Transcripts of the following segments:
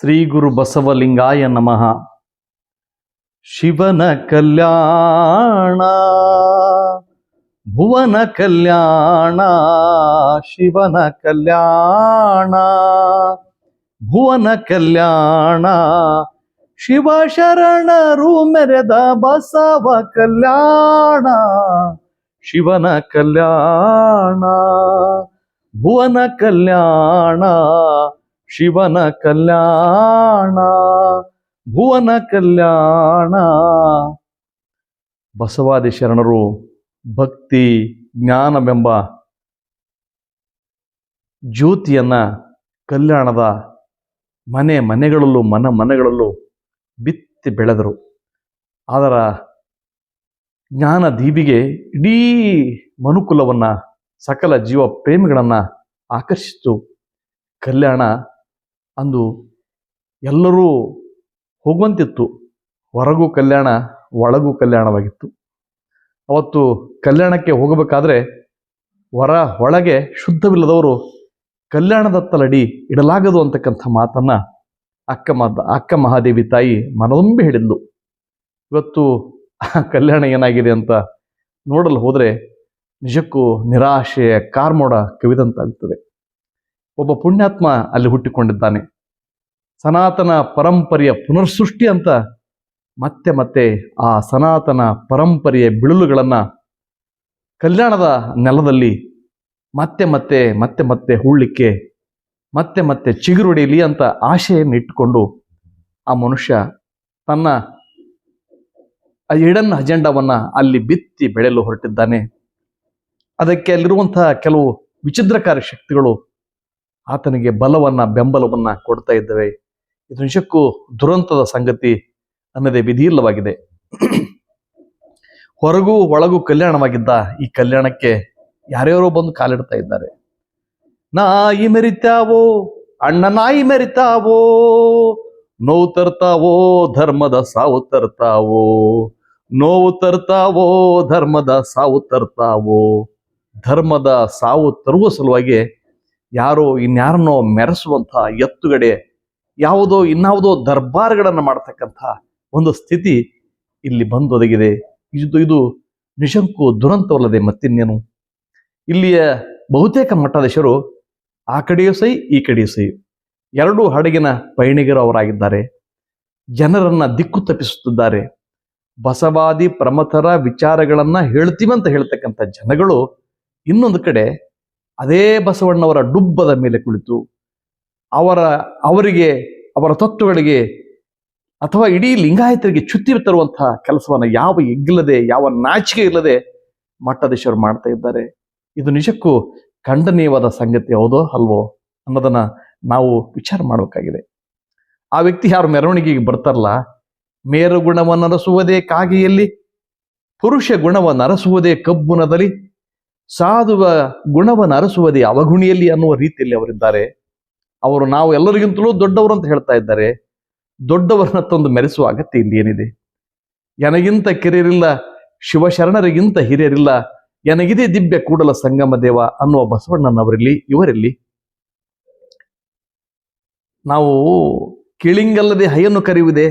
ಶ್ರೀ ಗುರು ಬಸವಲಿಂಗಾಯ ನಮಃ. ಶಿವನ ಕಲ್ಯಾಣ, ಭುವನ ಕಲ್ಯಾಣ, ಶಿವನ ಕಲ್ಯಾಣ, ಭುವನ ಕಲ್ಯಾಣ, ಶಿವ ಶರಣರು ಮೆರೆದ ಬಸವ ಕಲ್ಯಾಣ, ಶಿವನ ಕಲ್ಯಾಣ, ಭುವನ ಕಲ್ಯಾಣ ಶಿವನ ಕಲ್ಯಾಣ, ಭುವನ ಕಲ್ಯಾಣ. ಬಸವಾದಿ ಶರಣರು ಭಕ್ತಿ ಜ್ಞಾನವೆಂಬ ಜ್ಯೋತಿಯನ್ನ ಕಲ್ಯಾಣದ ಮನೆ ಮನೆಗಳಲ್ಲೂ ಮನ ಮನೆಗಳಲ್ಲೂ ಬಿತ್ತಿ ಬೆಳೆದರು. ಅದರ ಜ್ಞಾನ ದೀಪಿಗೆ ಇಡೀ ಮನುಕುಲವನ್ನ ಸಕಲ ಜೀವ ಪ್ರೇಮಿಗಳನ್ನು ಆಕರ್ಷಿಸಿತು. ಕಲ್ಯಾಣ ಅಂದು ಎಲ್ಲರೂ ಹೋಗುವಂತಿತ್ತು. ಹೊರಗೂ ಕಲ್ಯಾಣ, ಒಳಗೂ ಕಲ್ಯಾಣವಾಗಿತ್ತು. ಅವತ್ತು ಕಲ್ಯಾಣಕ್ಕೆ ಹೋಗಬೇಕಾದ್ರೆ ಹೊರ ಒಳಗೆ ಶುದ್ಧವಿಲ್ಲದವರು ಕಲ್ಯಾಣದತ್ತಲಡಿ ಇಡಲಾಗದು ಅಂತಕ್ಕಂಥ ಮಾತನ್ನು ಅಕ್ಕ ಮಾತ ಅಕ್ಕ ಮಹಾದೇವಿ ತಾಯಿ ಮನದೊಂಬೆ ಹೇಳಿದ್ಲು. ಇವತ್ತು ಕಲ್ಯಾಣ ಏನಾಗಿದೆ ಅಂತ ನೋಡಲು ಹೋದರೆ ನಿಜಕ್ಕೂ ನಿರಾಶೆಯ ಕಾರ್ಮೋಡ ಕವಿದಂತಾಗುತ್ತದೆ ಒಬ್ಬ ಪುಣ್ಯಾತ್ಮ ಅಲ್ಲಿ ಹುಟ್ಟಿಕೊಂಡಿದ್ದಾನೆ. ಸನಾತನ ಪರಂಪರೆಯ ಪುನರ್ಸೃಷ್ಟಿ ಅಂತ ಮತ್ತೆ ಮತ್ತೆ ಆ ಸನಾತನ ಪರಂಪರೆಯ ಬಿಳುಲುಗಳನ್ನು ಕಲ್ಯಾಣದ ನೆಲದಲ್ಲಿ ಮತ್ತೆ ಮತ್ತೆ ಮತ್ತೆ ಮತ್ತೆ ಹೂಳ್ಲಿಕ್ಕೆ ಮತ್ತೆ ಮತ್ತೆ ಚಿಗುರುಡಿಲಿ ಅಂತ ಆಶೆಯನ್ನು ಇಟ್ಟುಕೊಂಡು ಆ ಮನುಷ್ಯ ತನ್ನ ಆ ಇಡನ್ ಅಜೆಂಡವನ್ನ ಅಲ್ಲಿ ಬಿತ್ತಿ ಬೆಳೆಯಲು ಹೊರಟಿದ್ದಾನೆ. ಅದಕ್ಕೆ ಅಲ್ಲಿರುವಂತಹ ಕೆಲವು ವಿಚಿದ್ರಕಾರಿ ಶಕ್ತಿಗಳು ಆತನಿಗೆ ಬಲವನ್ನ, ಬೆಂಬಲವನ್ನ ಕೊಡ್ತಾ ಇದ್ದವೆ. ಇದು ನಿಜಕ್ಕೂ ದುರಂತದ ಸಂಗತಿ ಅನ್ನದೇ ವಿಧಿಯಿಲ್ಲವಾಗಿದೆ ಹೊರಗೂ ಒಳಗೂ ಕಲ್ಯಾಣವಾಗಿದ್ದ ಈ ಕಲ್ಯಾಣಕ್ಕೆ ಯಾರ್ಯಾರೋ ಬಂದು ಕಾಲಿಡ್ತಾ ಇದ್ದಾರೆ. ನಾಯಿ ಮೆರಿತಾವೋ, ಅಣ್ಣ ನಾಯಿ ಮೆರಿತಾವೋ, ನೋವು ತರ್ತಾವೋ, ಧರ್ಮದ ಸಾವು ತರ್ತಾವೋ, ನೋವು ತರ್ತಾವೋ, ಧರ್ಮದ ಸಾವು ತರ್ತಾವೋ, ಧರ್ಮದ ಸಾವು ತರುವ ಸಲುವಾಗಿ ಯಾರೋ ಇನ್ಯಾರನ್ನೋ ಮೆರೆಸುವಂಥ ಎತ್ತುಗಡೆ ಯಾವುದೋ ಇನ್ನಾವುದೋ ದರ್ಬಾರ್ಗಳನ್ನು ಮಾಡ್ತಕ್ಕಂಥ ಒಂದು ಸ್ಥಿತಿ ಇಲ್ಲಿ ಬಂದೊದಗಿದೆ. ಇದು ಇದು ನಿಜಕ್ಕೂ ದುರಂತವಲ್ಲದೆ ಮತ್ತಿನ್ನೇನು? ಇಲ್ಲಿಯ ಬಹುತೇಕ ಮಠಾಧೀಶರು ಆ ಕಡೆಯೂ ಸೈ, ಈ ಕಡೆಯೂ ಸೈ. ಎರಡೂ ಹಡಗಿನ ಪಯಣಿಗರು ಅವರಾಗಿದ್ದಾರೆ. ಜನರನ್ನ ದಿಕ್ಕು ತಪ್ಪಿಸುತ್ತಿದ್ದಾರೆ. ಬಸವಾದಿ ಪ್ರಮಥರ ವಿಚಾರಗಳನ್ನ ಹೇಳ್ತೀವಂತ ಹೇಳ್ತಕ್ಕಂಥ ಜನಗಳು ಇನ್ನೊಂದು ಕಡೆ ಅದೇ ಬಸವಣ್ಣವರ ಡುಬ್ಬದ ಮೇಲೆ ಕುಳಿತು ಅವರ, ಅವರಿಗೆ, ಅವರ ತತ್ವಗಳಿಗೆ ಅಥವಾ ಇಡೀ ಲಿಂಗಾಯತರಿಗೆ ಚ್ಯುತಿ ತರುವಂತಹ ಕೆಲಸವನ್ನು ಯಾವ ಎಗ್ಗಿಲ್ಲದೆ ಯಾವ ನಾಚಿಕೆ ಇಲ್ಲದೆ ಮಠಾಧೀಶರು ಮಾಡ್ತಾ ಇದ್ದಾರೆ. ಇದು ನಿಜಕ್ಕೂ ಖಂಡನೀಯವಾದ ಸಂಗತಿ ಹೌದೋ ಅಲ್ವೋ ಅನ್ನೋದನ್ನ ನಾವು ವಿಚಾರ ಮಾಡಬೇಕಾಗಿದೆ. ಆ ವ್ಯಕ್ತಿ ಯಾರು ಮೆರವಣಿಗೆಗೆ ಬರ್ತಾರಲ್ಲ, ಮೇರು ಗುಣವನ್ನು ಅರಸುವುದೇ ಕಾಗೆಯಲ್ಲಿ, ಪುರುಷ ಗುಣವನ್ನು ಅರಸುವುದೇ ಕಬ್ಬುನದಲ್ಲಿ ಸಾಧುವ ಗುಣವನ್ನು ಅರಸುವುದೇ ಅವಗುಣಿಯಲ್ಲಿ ಅನ್ನುವ ರೀತಿಯಲ್ಲಿ ಅವರಿದ್ದಾರೆ. ಅವರು ನಾವು ಎಲ್ಲರಿಗಿಂತಲೂ ದೊಡ್ಡವರು ಅಂತ ಹೇಳ್ತಾ ಇದ್ದಾರೆ. ದೊಡ್ಡವರನ್ನ ತಂದು ಮೆರೆಸುವ ಅಗತ್ಯ ಇಲ್ಲಿ ಏನಿದೆ ನನಗಿಂತ ಕಿರಿಯರಿಲ್ಲ, ಶಿವಶರಣರಿಗಿಂತ ಹಿರಿಯರಿಲ್ಲ, ಎನಗಿದೆ ದಿಬ್ಬ್ಯ ಕೂಡಲ ಸಂಗಮ ದೇವ ಅನ್ನುವ ಬಸವಣ್ಣನವರಲ್ಲಿ, ಇವರಲ್ಲಿ. ನಾವು ಕೀಳಿಂಗಲ್ಲದೆ ಹೈಯನ್ನು ಕರೆಯುವುದೇ,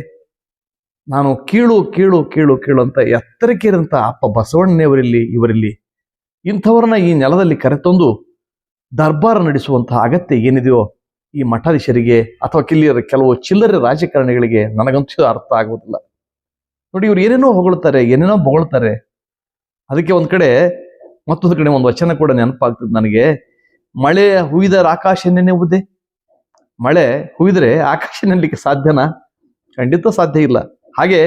ನಾನು ಕೀಳು ಕೀಳು ಕೀಳು ಕೀಳು ಅಂತ ಎತ್ತರಕ್ಕೇರಂತ ಅಪ್ಪ ಬಸವಣ್ಣನವರಲ್ಲಿ, ಇವರಲ್ಲಿ. ಇಂಥವರನ್ನ ಈ ನೆಲದಲ್ಲಿ ಕರೆತಂದು ದರ್ಬಾರ್ ನಡೆಸುವಂತಹ ಅಗತ್ಯ ಏನಿದೆಯೋ ಈ ಮಠಾಧೀಶರಿಗೆ ಅಥವಾ ಕಿಲ್ಲಿಯರ ಕೆಲವು ಚಿಲ್ಲರೆ ರಾಜಕಾರಣಿಗಳಿಗೆ ನನಗಂತೂ ಅರ್ಥ ಆಗುವುದಿಲ್ಲ ನೋಡಿ, ಇವ್ರು ಏನೇನೋ ಹೊಗಳ್ತಾರೆ, ಏನೇನೋ ಬೊಗಳ್ತಾರೆ. ಅದಕ್ಕೆ ಒಂದು ಕಡೆ ಮತ್ತೊಂದು ಕಡೆ ಒಂದು ವಚನ ಕೂಡ ನೆನಪಾಗ್ತದೆ ನನಗೆ. ಮಳೆ ಹುಯ್ದರ ಆಕಾಶ ನೆನೆಯುವುದೇ? ಮಳೆ ಹುಯ್ದರೆ ಆಕಾಶ ನೆನಲಿಕ್ಕೆ ಸಾಧ್ಯನಾ? ಖಂಡಿತ ಸಾಧ್ಯ ಇಲ್ಲ. ಹಾಗೆ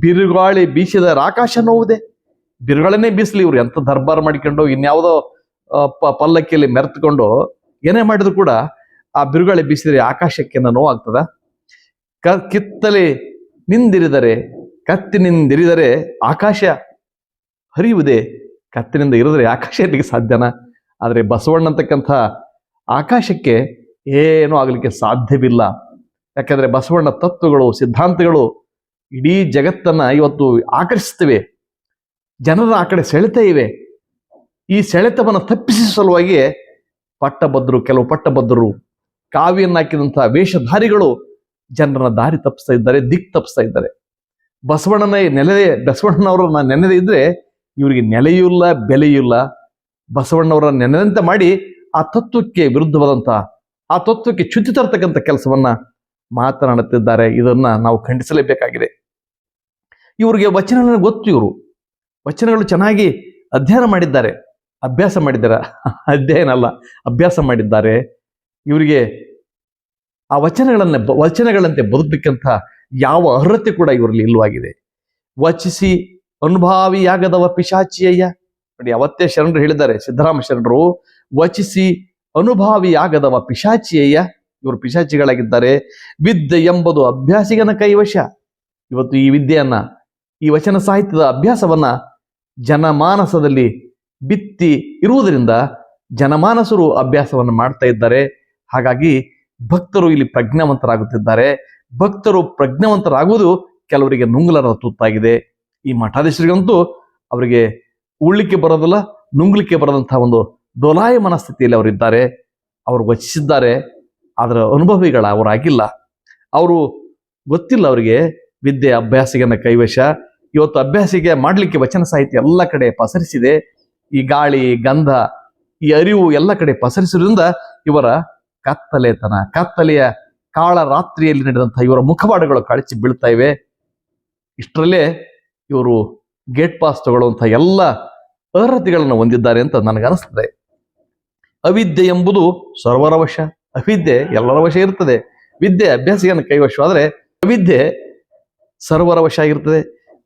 ಬಿರುಗಾಳಿ ಬೀಸಿದ ಆಕಾಶ ನೋವುದೇ? ಬಿರುಗಾಳನ್ನೇ ಬೀಸಲಿ ಇವ್ರು. ಎಂತ ದರ್ಬಾರ್ ಮಾಡಿಕೊಂಡು ಇನ್ಯಾವುದೋ ಪಲ್ಲಕ್ಕಿಯಲ್ಲಿ ಮೆರೆತುಕೊಂಡು ಏನೇ ಮಾಡಿದ್ರು ಕೂಡ ಆ ಬಿರುಗಾಳಿ ಬೀಸಿದರೆ ಆಕಾಶಕ್ಕೆ ನೋವಾಗ್ತದ? ಕ, ಕಿತ್ತಲೆ ನಿಂದಿರಿದರೆ, ಕತ್ತಿನಿಂದಿರಿದರೆ ಆಕಾಶ ಹರಿಯುವುದೇ? ಕತ್ತಿನಿಂದ ಇರಿದ್ರೆ ಆಕಾಶ ಇರಲಿಕ್ಕೆ ಸಾಧ್ಯನಾ? ಆದರೆ ಬಸವಣ್ಣ ಅಂತಕ್ಕಂಥ ಆಕಾಶಕ್ಕೆ ಏನೂ ಆಗಲಿಕ್ಕೆ ಸಾಧ್ಯವಿಲ್ಲ. ಯಾಕಂದ್ರೆ ಬಸವಣ್ಣ ತತ್ವಗಳು, ಸಿದ್ಧಾಂತಗಳು ಇಡೀ ಜಗತ್ತನ್ನ ಇವತ್ತು ಆಕರ್ಷಿಸ್ತವೆ. ಜನರ ಆ ಕಡೆ ಸೆಳೆತ ಇವೆ. ಈ ಸೆಳೆತವನ್ನು ತಪ್ಪಿಸಿದ ಸಲುವಾಗಿ ಪಟ್ಟಭದ್ರು ಕೆಲವು ಪಟ್ಟಭದ್ರರು ಕಾವಿಯನ್ನಾಕಿದಂತಹ ವೇಷಧಾರಿಗಳು ಜನರನ್ನ ದಾರಿ ತಪ್ಪಿಸ್ತಾ ಇದ್ದಾರೆ ದಿಕ್ ತಪ್ಪಿಸ್ತಾ ಇದ್ದಾರೆ. ಬಸವಣ್ಣನ ನೆಲೆ, ಬಸವಣ್ಣನವರನ್ನ ನೆನೆದೇ ಇದ್ರೆ ಇವರಿಗೆ ನೆಲೆಯೂ ಇಲ್ಲ, ಬೆಲೆಯೂ ಇಲ್ಲ. ಬಸವಣ್ಣವರ ನೆನೆದಂತೆ ಮಾಡಿ ಆ ತತ್ವಕ್ಕೆ ವಿರುದ್ಧವಾದಂತಹ ಆ ತತ್ವಕ್ಕೆ ಚ್ಯುತಿ ತರ್ತಕ್ಕಂಥ ಕೆಲಸವನ್ನ ಮಾತನಾಡುತ್ತಿದ್ದಾರೆ. ಇದನ್ನ ನಾವು ಖಂಡಿಸಲೇಬೇಕಾಗಿದೆ. ಇವರಿಗೆ ವಚನ ಗೊತ್ತು ಇವರು. ವಚನಗಳು ಚೆನ್ನಾಗಿ ಅಧ್ಯಯನ ಮಾಡಿದ್ದಾರೆ, ಅಭ್ಯಾಸ ಮಾಡಿದ್ದಾರೆ. ಅಧ್ಯಯನ ಅಲ್ಲ ಅಭ್ಯಾಸ ಮಾಡಿದ್ದಾರೆ. ಇವರಿಗೆ ಆ ವಚನಗಳನ್ನ, ವಚನಗಳಂತೆ ಬದುಕಬೇಕಂತ ಯಾವ ಅರ್ಹತೆ ಕೂಡ ಇವರಲ್ಲಿ ಇಲ್ಲವಾಗಿದೆ. ವಚಿಸಿ ಅನುಭಾವಿಯಾಗದವ ಪಿಶಾಚಿಯಯ್ಯ. ನೋಡಿ, ಅವತ್ತೇ ಶರಣರು ಹೇಳಿದ್ದಾರೆ, ಸಿದ್ದರಾಮ ಶರಣರು, ವಚಿಸಿ ಅನುಭಾವಿಯಾಗದವ ಪಿಶಾಚಿಯಯ್ಯ. ಇವರು ಪಿಶಾಚಿಗಳಾಗಿದ್ದಾರೆ. ವಿದ್ಯೆ ಎಂಬುದು ಅಭ್ಯಾಸಿಗನ ಕೈವಶ. ಇವತ್ತು ಈ ವಿದ್ಯೆಯನ್ನ, ಈ ವಚನ ಸಾಹಿತ್ಯದ ಅಭ್ಯಾಸವನ್ನ ಜನಮಾನಸದಲ್ಲಿ ಬಿತ್ತಿ ಇರುವುದರಿಂದ ಜನಮಾನಸರು ಅಭ್ಯಾಸವನ್ನು ಮಾಡ್ತಾ ಇದ್ದಾರೆ. ಹಾಗಾಗಿ ಭಕ್ತರು ಇಲ್ಲಿ ಪ್ರಜ್ಞಾವಂತರಾಗುತ್ತಿದ್ದಾರೆ. ಭಕ್ತರು ಪ್ರಜ್ಞಾವಂತರಾಗುವುದು ಕೆಲವರಿಗೆ ನುಂಗಲರ ತುತ್ತಾಗಿದೆ. ಈ ಮಠಾಧೀಶರಿಗಂತೂ ಅವರಿಗೆ ಉಳ್ಳಿಕ್ಕೆ ಬರೋದಿಲ್ಲ, ನುಂಗ್ಲಿಕ್ಕೆ ಬರದಂತಹ ಒಂದು ದೊಲಾಯ ಮನಸ್ಥಿತಿಯಲ್ಲಿ ಅವರಿದ್ದಾರೆ. ಅವರು ವಚಿಸಿದ್ದಾರೆ ಅದರ ಅನುಭವಿಗಳ ಅವರಾಗಿಲ್ಲ ಅವರು ಗೊತ್ತಿಲ್ಲ ಅವರಿಗೆ ವಿದ್ಯೆ ಅಭ್ಯಾಸಿಗನ ಕೈವಶ ಇವತ್ತು ಅಭ್ಯಾಸಿಗೆ ಮಾಡಲಿಕ್ಕೆ ವಚನ ಸಾಹಿತ್ಯ ಎಲ್ಲ ಕಡೆ ಪಸರಿಸಿದೆ. ಈ ಗಾಳಿ, ಗಂಧ, ಈ ಅರಿವು ಎಲ್ಲ ಕಡೆ ಪಸರಿಸಿರುವುದರಿಂದ ಇವರ ಕತ್ತಲೆತನ, ಕತ್ತಲೆಯ ಕಾಳ ರಾತ್ರಿಯಲ್ಲಿ ನಡೆದಂತಹ ಇವರ ಮುಖವಾಡಗಳು ಕಳಚಿ ಬೀಳ್ತಾ ಇವೆ. ಇಷ್ಟರಲ್ಲೇ ಇವರು ಗೇಟ್ ಪಾಸ್ ತಗೊಳ್ಳುವಂತಹ ಎಲ್ಲ ಅರ್ಹತೆಗಳನ್ನು ಹೊಂದಿದ್ದಾರೆ ಅಂತ ನನಗನಿಸ್ತದೆ ಅವಿದ್ಯೆ ಎಂಬುದು ಸರ್ವರ ವಶ, ಅವಿದ್ಯೆ ಎಲ್ಲರ ವಶ ಇರ್ತದೆ. ವಿದ್ಯೆ ಅಭ್ಯಾಸಿಗನ ಕೈವಶವಾದರೆ ಅವಿದ್ಯೆ ಸರ್ವರ ವಶ ಆಗಿರ್ತದೆ.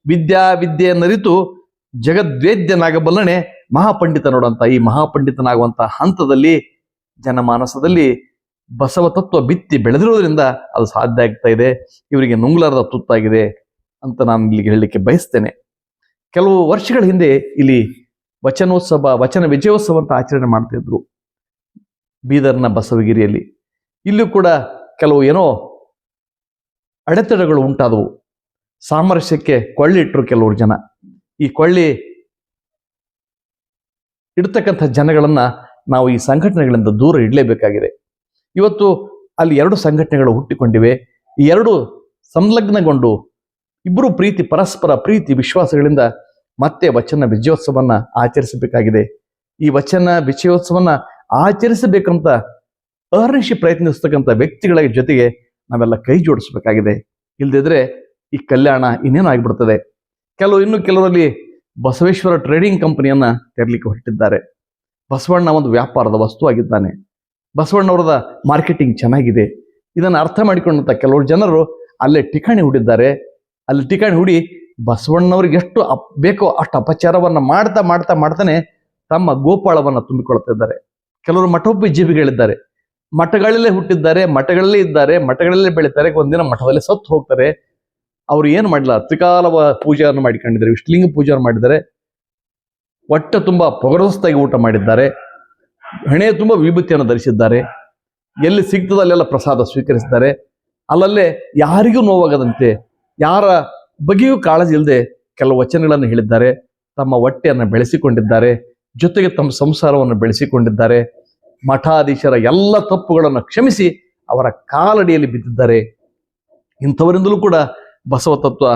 ವಿದ್ಯಾ ವಿದ್ಯೆಯನ್ನರಿತು ಜಗದ್ವೇದ್ಯನಾಗಬಲ್ಲನೆ ಮಹಾಪಂಡಿತ ನೋಡುವಂತ ಈ ಮಹಾಪಂಡಿತನಾಗುವಂತ ಹಂತದಲ್ಲಿ ಜನಮಾನಸದಲ್ಲಿ ಬಸವ ತತ್ವ ಬಿತ್ತಿ ಬೆಳೆದಿರೋದ್ರಿಂದ ಅದು ಸಾಧ್ಯ ಆಗ್ತಾ ಇದೆ. ಇವರಿಗೆ ನುಂಗ್ಲಾರದ ತುತ್ತಾಗಿದೆ ಅಂತ ನಾನು ಇಲ್ಲಿಗೆ ಹೇಳಲಿಕ್ಕೆ ಬಯಸ್ತೇನೆ. ಕೆಲವು ವರ್ಷಗಳ ಹಿಂದೆ ಇಲ್ಲಿ ವಚನೋತ್ಸವ, ವಚನ ವಿಜಯೋತ್ಸವ ಅಂತ ಆಚರಣೆ ಮಾಡ್ತಿದ್ರು ಬೀದರ್ನ ಬಸವಗಿರಿಯಲ್ಲಿ. ಇಲ್ಲೂ ಕೂಡ ಕೆಲವು ಏನೋ ಅಡೆತಡೆಗಳು ಉಂಟಾದವು. ಸಾಮರಸ್ಯಕ್ಕೆ ಕೊಳ್ಳಿ ಇಟ್ಟರು ಕೆಲವರು ಜನ. ಈ ಕೊಳ್ಳಿ ಇಡ್ತಕ್ಕಂಥ ಜನಗಳನ್ನ ನಾವು ಈ ಸಂಘಟನೆಗಳಿಂದ ದೂರ ಇಡಲೇಬೇಕಾಗಿದೆ. ಇವತ್ತು ಅಲ್ಲಿ ಎರಡು ಸಂಘಟನೆಗಳು ಹುಟ್ಟಿಕೊಂಡಿವೆ. ಈ ಎರಡು ಸಂಲಗ್ನಗೊಂಡು ಇಬ್ಬರು ಪ್ರೀತಿ, ಪರಸ್ಪರ ಪ್ರೀತಿ, ವಿಶ್ವಾಸಗಳಿಂದ ಮತ್ತೆ ವಚನ ವಿಜಯೋತ್ಸವನ್ನ ಆಚರಿಸಬೇಕಾಗಿದೆ. ಈ ವಚನ ವಿಜಯೋತ್ಸವನ್ನ ಆಚರಿಸಬೇಕಂತ ಅಹರ್ನಿಶಿ ಪ್ರಯತ್ನಿಸ್ತಕ್ಕಂಥ ವ್ಯಕ್ತಿಗಳ ಜೊತೆಗೆ ನಾವೆಲ್ಲ ಕೈ ಜೋಡಿಸಬೇಕಾಗಿದೆ. ಇಲ್ದಿದ್ರೆ ಈ ಕಲ್ಯಾಣ ಇನ್ನೇನು ಆಗಿಬಿಡ್ತದೆ? ಕೆಲವು ಇನ್ನು ಕೆಲವರಲ್ಲಿ ಬಸವೇಶ್ವರ ಟ್ರೇಡಿಂಗ್ ಕಂಪನಿಯನ್ನ ತೆರಲಿಕ್ಕೆ ಹೊರಟಿದ್ದಾರೆ. ಬಸವಣ್ಣ ಒಂದು ವ್ಯಾಪಾರದ ವಸ್ತು ಆಗಿದ್ದಾನೆ. ಬಸವಣ್ಣವರದ ಮಾರ್ಕೆಟಿಂಗ್ ಚೆನ್ನಾಗಿದೆ. ಇದನ್ನು ಅರ್ಥ ಮಾಡಿಕೊಂಡಂತ ಕೆಲವರು ಜನರು ಅಲ್ಲೇ ಠಿಕಾಣಿ ಹೂಡಿದ್ದಾರೆ. ಅಲ್ಲಿ ಠಿಕಾಣಿ ಹೂಡಿ ಬಸವಣ್ಣವ್ರಿಗೆ ಎಷ್ಟು ಅಪ್, ಬೇಕೋ ಅಷ್ಟು ಅಪಚಾರವನ್ನು ಮಾಡ್ತಾ ಮಾಡ್ತಾ ಮಾಡ್ತಾನೆ ತಮ್ಮ ಗೋಪಾಳವನ್ನು ತುಂಬಿಕೊಳ್ತಾ ಇದ್ದಾರೆ. ಕೆಲವರು ಮಠೋಪಿ ಜೀವಿಗಳಿದ್ದಾರೆ. ಮಠಗಳಲ್ಲೇ ಹುಟ್ಟಿದ್ದಾರೆ, ಮಠಗಳಲ್ಲೇ ಇದ್ದಾರೆ, ಮಠಗಳಲ್ಲೇ ಬೆಳೀತಾರೆ. ಒಂದಿನ ಮಠದಲ್ಲಿ ಸತ್ತು ಹೋಗ್ತಾರೆ. ಅವ್ರು ಏನು ಮಾಡಲ್ಲ ತ್ರಿಕಾಲ ಪೂಜೆಯನ್ನು ಮಾಡಿಕೊಂಡಿದ್ದಾರೆ, ವಿಷ್ಣುಲಿಂಗ ಪೂಜೆಯನ್ನು ಮಾಡಿದ್ದಾರೆ. ಹೊಟ್ಟೆ ತುಂಬ ಪೊಗರಸ್ತಾಗಿ ಊಟ ಮಾಡಿದ್ದಾರೆ. ಹಣೆ ತುಂಬ ವಿಭೂತಿಯನ್ನು ಧರಿಸಿದ್ದಾರೆ. ಎಲ್ಲಿ ಸಿಗ್ತದೋ ಅಲ್ಲೆಲ್ಲ ಪ್ರಸಾದ ಸ್ವೀಕರಿಸಿದ್ದಾರೆ. ಅಲ್ಲಲ್ಲೇ ಯಾರಿಗೂ ನೋವಾಗದಂತೆ, ಯಾರ ಬಗೆಯೂ ಕಾಳಜಿ ಇಲ್ಲದೆ ಕೆಲವು ವಚನಗಳನ್ನು ಹೇಳಿದ್ದಾರೆ. ತಮ್ಮ ಹೊಟ್ಟೆಯನ್ನು ಬೆಳೆಸಿಕೊಂಡಿದ್ದಾರೆ. ಜೊತೆಗೆ ತಮ್ಮ ಸಂಸಾರವನ್ನು ಬೆಳೆಸಿಕೊಂಡಿದ್ದಾರೆ. ಮಠಾಧೀಶರ ಎಲ್ಲ ತಪ್ಪುಗಳನ್ನು ಕ್ಷಮಿಸಿ ಅವರ ಕಾಲಡಿಯಲ್ಲಿ ಬಿದ್ದಿದ್ದಾರೆ. ಇಂಥವರಿಂದಲೂ ಕೂಡ ಬಸವ ತತ್ವ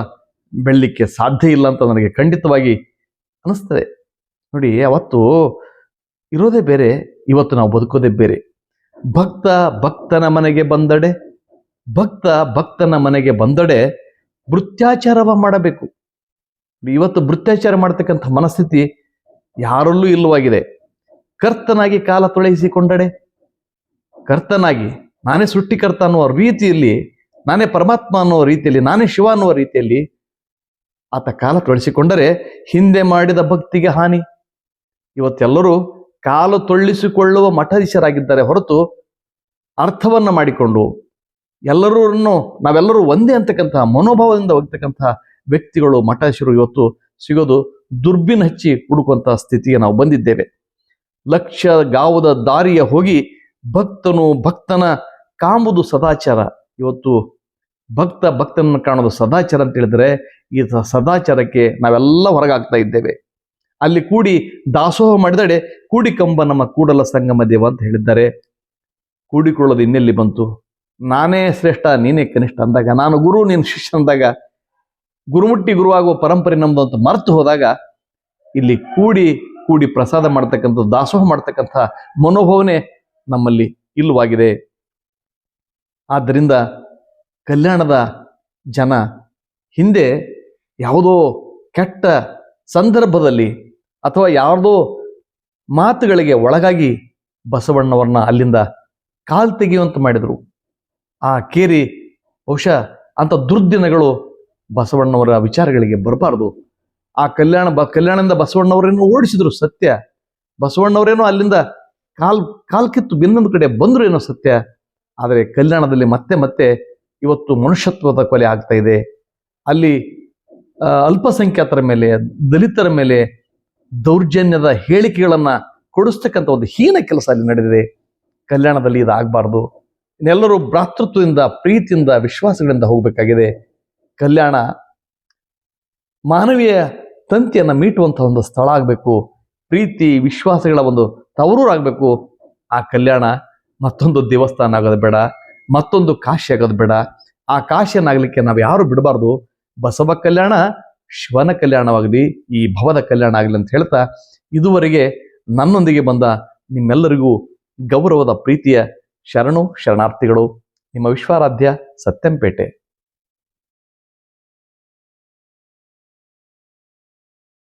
ಬೆಳಲಿಕ್ಕೆ ಸಾಧ್ಯ ಇಲ್ಲ ಅಂತ ನನಗೆ ಖಂಡಿತವಾಗಿ ಅನಿಸ್ತದೆ. ನೋಡಿ ಅವತ್ತು ಇರೋದೇ ಬೇರೆ, ಇವತ್ತು ನಾವು ಬದುಕೋದೇ ಬೇರೆ. ಭಕ್ತ ಭಕ್ತನ ಮನೆಗೆ ಬಂದಡೆ, ಭಕ್ತ ಭಕ್ತನ ಮನೆಗೆ ಬಂದಡೆ ವೃತ್ಯಾಚಾರವ ಮಾಡಬೇಕು. ಇವತ್ತು ವೃತ್ಯಾಚಾರ ಮಾಡ್ತಕ್ಕಂಥ ಮನಸ್ಥಿತಿ ಯಾರಲ್ಲೂ ಇಲ್ಲವಾಗಿದೆ. ಕರ್ತನಾಗಿ ಕಾಲ ತೊಳೆಯಿಸಿಕೊಂಡಡೆ, ಕರ್ತನಾಗಿ, ನಾನೇ ಸೃಷ್ಟಿಕರ್ತ ಅನ್ನುವ ರೀತಿಯಲ್ಲಿ ನಾನೇ ಪರಮಾತ್ಮ ಅನ್ನೋ ರೀತಿಯಲ್ಲಿ, ನಾನೇ ಶಿವ ಅನ್ನುವ ರೀತಿಯಲ್ಲಿ ಆತ ಕಾಲ ತೊಳಿಸಿಕೊಂಡರೆ ಹಿಂದೆ ಮಾಡಿದ ಭಕ್ತಿಗೆ ಹಾನಿ. ಇವತ್ತೆಲ್ಲರೂ ಕಾಲು ತೊಳ್ಳಿಸಿಕೊಳ್ಳುವ ಮಠಾಧೀಶರಾಗಿದ್ದಾರೆ ಹೊರತು ಅರ್ಥವನ್ನ ಮಾಡಿಕೊಂಡು ಎಲ್ಲರೂ ನಾವೆಲ್ಲರೂ ಒಂದೇ ಅಂತಕ್ಕಂತಹ ಮನೋಭಾವದಿಂದ ಹೋಗ್ತಕ್ಕಂತಹ ವ್ಯಕ್ತಿಗಳು, ಮಠಾಧೀಶರು ಇವತ್ತು ಸಿಗೋದು ದುರ್ಬಿನ್ ಹಚ್ಚಿ ಹುಡುಕುವಂತಹ ಸ್ಥಿತಿಗೆ ನಾವು ಬಂದಿದ್ದೇವೆ. ಲಕ್ಷ್ಯ ಗಾವದ ದಾರಿಯ ಹೋಗಿ ಭಕ್ತನು ಭಕ್ತನ ಕಾಂಬುದು ಸದಾಚಾರ. ಇವತ್ತು ಭಕ್ತ ಭಕ್ತನನ್ನು ಕಾಣೋದು ಸದಾಚಾರ ಅಂತ ಹೇಳಿದ್ರೆ, ಈ ಸದಾಚಾರಕ್ಕೆ ನಾವೆಲ್ಲ ಹೊರಗಾಗ್ತಾ ಇದ್ದೇವೆ. ಅಲ್ಲಿ ಕೂಡಿ ದಾಸೋಹ ಮಾಡಿದಡೆ ಕೂಡಿ ಕಂಬ ನಮ್ಮ ಕೂಡಲ ಸಂಗಮ ದೇವ ಅಂತ ಹೇಳಿದ್ದಾರೆ. ಕೂಡಿಕೊಳ್ಳೋದು ಇನ್ನೆಲ್ಲಿ ಬಂತು? ನಾನೇ ಶ್ರೇಷ್ಠ, ನೀನೇ ಕನಿಷ್ಠ ಅಂದಾಗ, ನಾನು ಗುರು, ನೀನು ಶಿಷ್ಯ ಅಂದಾಗ, ಗುರುಮುಟ್ಟಿ ಗುರುವಾಗುವ ಪರಂಪರೆ ನಮ್ದು ಅಂತ ಮರೆತು ಹೋದಾಗ, ಇಲ್ಲಿ ಕೂಡಿ ಕೂಡಿ ಪ್ರಸಾದ ಮಾಡ್ತಕ್ಕಂಥ, ದಾಸೋಹ ಮಾಡ್ತಕ್ಕಂಥ ಮನೋಭಾವನೆ ನಮ್ಮಲ್ಲಿ ಇಲ್ಲವಾಗಿದೆ. ಆದ್ದರಿಂದ ಕಲ್ಯಾಣದ ಜನ. ಹಿಂದೆ ಯಾವುದೋ ಕೆಟ್ಟ ಸಂದರ್ಭದಲ್ಲಿ ಅಥವಾ ಯಾವುದೋ ಮಾತುಗಳಿಗೆ ಒಳಗಾಗಿ ಬಸವಣ್ಣವ್ರನ್ನ ಅಲ್ಲಿಂದ ಕಾಲ್ ತೆಗೆಯುವಂತ ಮಾಡಿದರು. ಆ ಕೇರಿ ಬಹುಶಃ ಅಂಥ ದುರ್ದಿನಗಳು ಬಸವಣ್ಣವರ ವಿಚಾರಗಳಿಗೆ ಬರಬಾರ್ದು. ಆ ಕಲ್ಯಾಣ ಬ ಕಲ್ಯಾಣದಿಂದ ಬಸವಣ್ಣವರೇನು ಓಡಿಸಿದ್ರು ಸತ್ಯ. ಬಸವಣ್ಣವರೇನೋ ಅಲ್ಲಿಂದ ಕಾಲ್ ಕಾಲ್ ಕಿತ್ತು ಬಿನ್ನೊಂದು ಕಡೆ ಬಂದರು ಏನೋ ಸತ್ಯ. ಆದರೆ ಕಲ್ಯಾಣದಲ್ಲಿ ಮತ್ತೆ ಮತ್ತೆ ಇವತ್ತು ಮನುಷ್ಯತ್ವದ ಕೊಲೆ ಆಗ್ತಾ ಇದೆ. ಅಲ್ಲಿ ಅಲ್ಪಸಂಖ್ಯಾತರ ಮೇಲೆ, ದಲಿತರ ಮೇಲೆ ದೌರ್ಜನ್ಯದ ಹೇಳಿಕೆಗಳನ್ನ ಕೊಡಿಸ್ತಕ್ಕಂಥ ಒಂದು ಹೀನ ಕೆಲಸ ಅಲ್ಲಿ ನಡೆದಿದೆ. ಕಲ್ಯಾಣದಲ್ಲಿ ಇದು ಆಗಬಾರ್ದು ಇನ್ನೆಲ್ಲರೂ ಭ್ರಾತೃತ್ವದಿಂದ, ಪ್ರೀತಿಯಿಂದ, ವಿಶ್ವಾಸಗಳಿಂದ ಹೋಗಬೇಕಾಗಿದೆ. ಕಲ್ಯಾಣ ಮಾನವೀಯ ತಂತಿಯನ್ನ ಮೀಟುವಂಥ ಒಂದು ಸ್ಥಳ ಆಗಬೇಕು. ಪ್ರೀತಿ, ವಿಶ್ವಾಸಗಳ ಒಂದು ತವರೂರಾಗಬೇಕು. ಆ ಕಲ್ಯಾಣ ಮತ್ತೊಂದು ದೇವಸ್ಥಾನ ಆಗೋದು ಬೇಡ. ಮತ್ತೊಂದು ಕಾಶಿ ಆಗೋದು ಬೇಡ. ಆ ಕಾಶಿಯನ್ನಾಗಲಿಕ್ಕೆ ನಾವು ಯಾರು ಬಿಡಬಾರ್ದು. ಬಸವ ಕಲ್ಯಾಣ, ಶಿವನ ಕಲ್ಯಾಣವಾಗಲಿ, ಈ ಭವದ ಕಲ್ಯಾಣ ಆಗಲಿ ಅಂತ ಹೇಳ್ತಾ ಇದುವರೆಗೆ ನನ್ನೊಂದಿಗೆ ಬಂದ ನಿಮ್ಮೆಲ್ಲರಿಗೂ ಗೌರವದ ಪ್ರೀತಿಯ ಶರಣು, ಶರಣಾರ್ಥಿಗಳು, ನಿಮ್ಮ ವಿಶ್ವಾರಾಧ್ಯ ಸತ್ಯಂಪೇಟೆ.